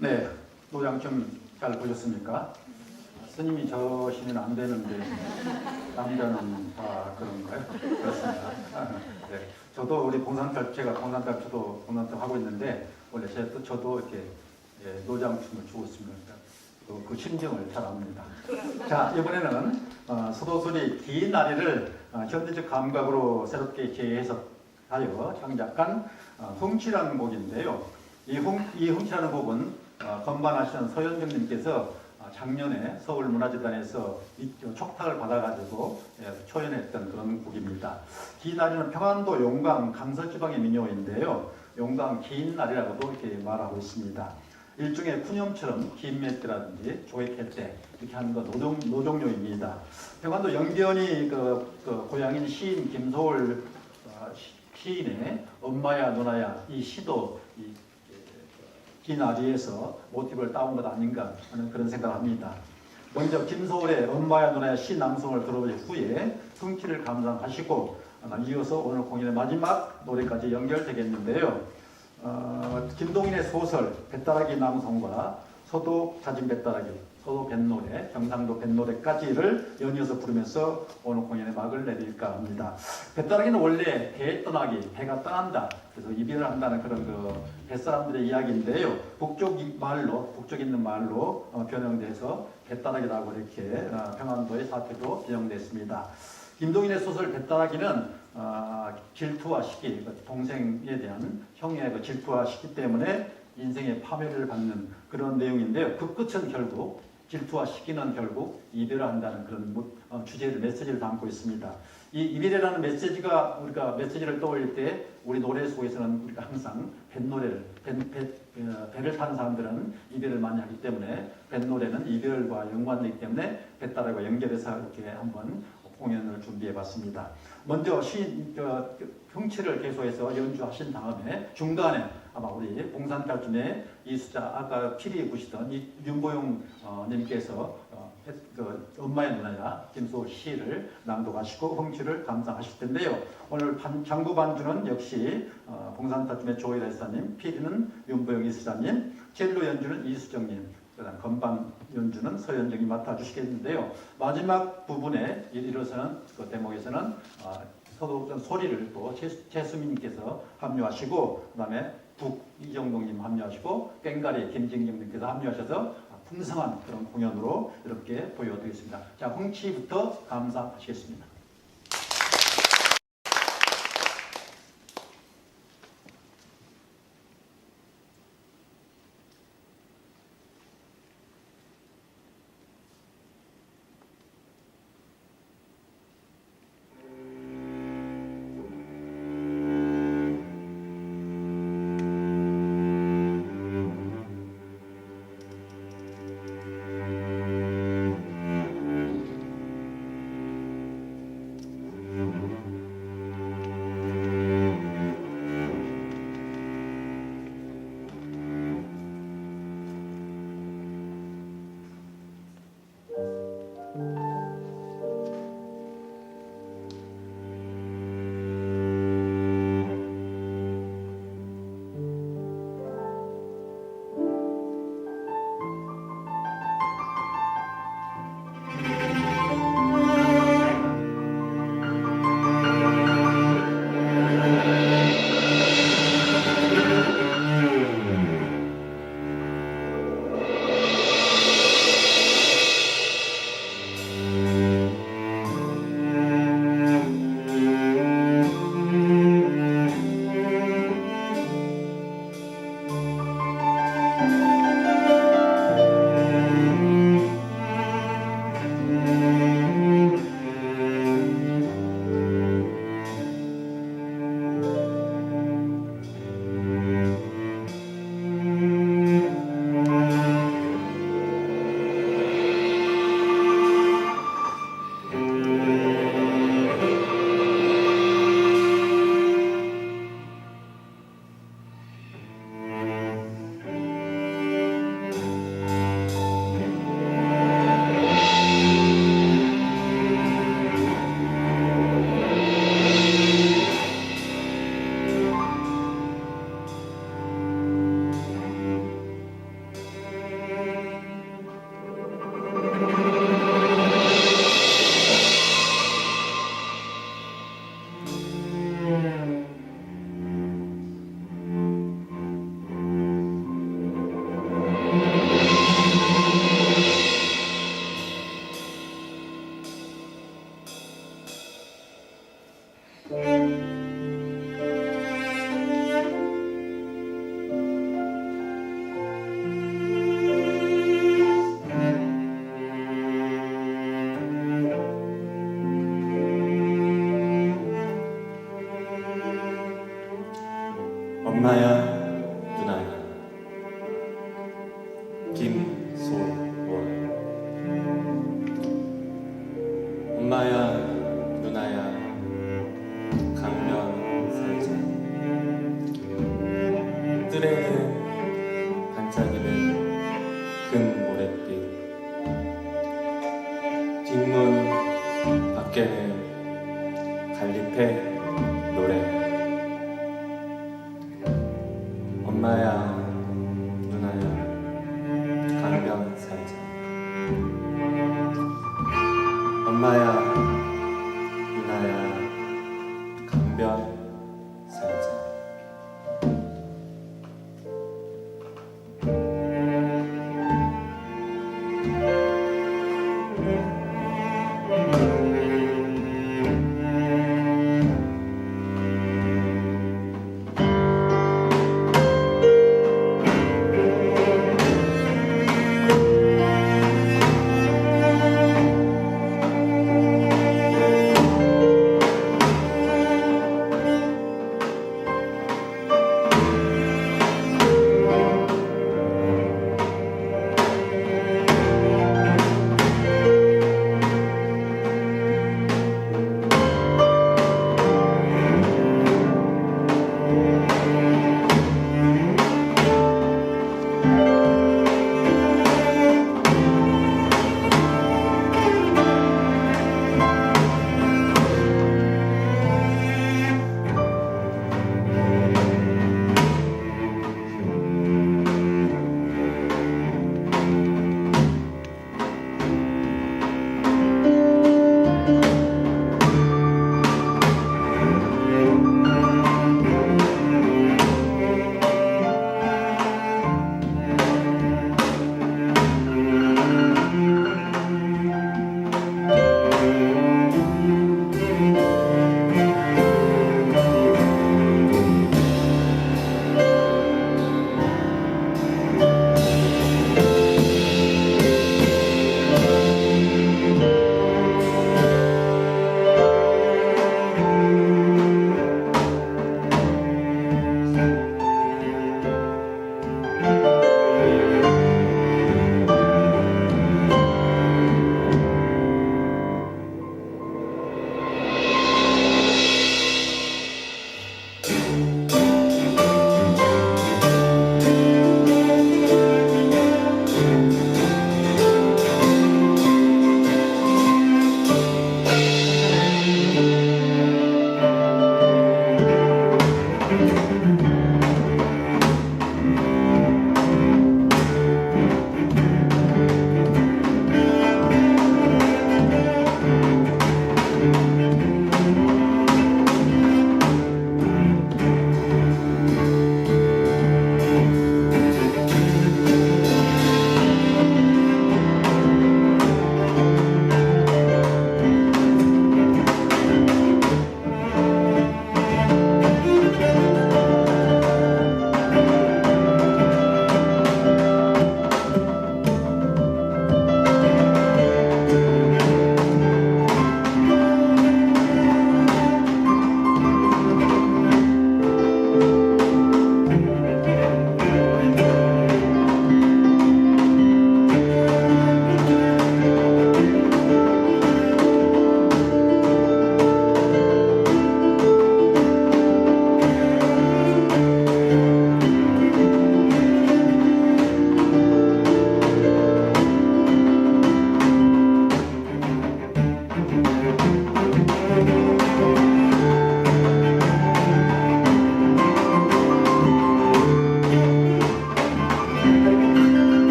네, 노장점 잘 보셨습니까? 스님이 저시면 안 되는데 남자는 다 그런가요? 그렇습니다. 네, 저도 우리 봉산탈 제가 봉산탈 저도 봉산탈 하고 있는데 원래 제, 저도 이렇게 예, 노장춤을 추고 있습니다. 그, 그 심정을 잘 압니다. 자 이번에는 어, 서도술이 긴 나리를 어, 현대적 감각으로 새롭게 재해석하여 창작한 어, 흥치라는 곡인데요. 이, 흥, 이 흥치라는 곡은 어, 건반하시는 서현정님께서 어, 작년에 서울문화재단에서 이 촉탁을 받아가지고 예, 초연했던 그런 곡입니다. 긴 나리는 평안도 용강 강서지방의 민요인데요. 용강 긴 나리라고도 이렇게 말하고 있습니다. 일종의 푸념처럼 긴 조획할 때 이렇게 하는 거 노종, 노종료입니다. 평안도 영변이 그, 그 고향인 시인 김소월 어, 시- 시인의 엄마야 누나야 이 시도 이, 긴 아리에서 모티브를 따온 것 아닌가 하는 그런 생각을 합니다. 먼저 김소월의 엄마야 누나야 시 낭송을 들어보신 후에 흥치를 감상하시고 이어서 오늘 공연의 마지막 노래까지 연결되겠는데요. 어, 김동인의 소설 배따라기 낭송과 서도 자진 배따라기, 서도 뱃노래, 경상도 뱃노래까지를 연이어서 부르면서 오늘 공연의 막을 내릴까 합니다. 배따라기는 원래 배 떠나기, 배가 떠난다. 그래서 이별을 한다는 그런 그 뱃사람들의 이야기인데요. 북쪽 이- 말로, 북쪽 있는 말로 어, 변형돼서 배따라기라고 이렇게 어, 평안도의 사태로 변형됐습니다. 김동인의 소설 배따라기는 어, 질투와 시기, 그 동생에 대한 형의 그 질투와 시기 때문에 인생의 파멸을 받는 그런 내용인데요. 그 끝은 결국 질투와 시기는 결국 이별을 한다는 그런 무- 어, 주제를 메시지를 담고 있습니다. 이 이별이라는 메시지가 우리가 메시지를 떠올릴 때 우리 노래 속에서는 우리가 항상 뱃노래를 어, 배를 타는 사람들은 이별을 많이 하기 때문에 뱃노래는 이별과 연관되기 때문에 배따라고 연결해서 이렇게 한번 공연을 준비해봤습니다. 먼저 시 저, 흥치를 계속해서 연주하신 다음에 중간에 아마 우리 봉산탈춤의 이 숫자 아까 피리 보시던 이 윤보용 어, 님께서 그 엄마의 누나야 김소월 시를 낭독하시고 흥치를 감상하실 텐데요. 오늘 반, 장구 반주는 역시 어, 봉산탈춤의 조일 회사님, 피리는 윤보용 이수자님, 첼로 연주는 이수정님, 그다음 건반 연주는 서현정이 맡아주시겠는데요. 마지막 부분에 일어서는 그 대목에서는 어, 서도 소리를 또 최- 최수민님께서 합류하시고 그다음에 북 이정동님 합류하시고 꽹가리 김진경님께서 합류하셔서 풍성한 그런 공연으로 이렇게 보여드리겠습니다. 자, 홍치부터 감상하시겠습니다. 살며 살자. 엄마야.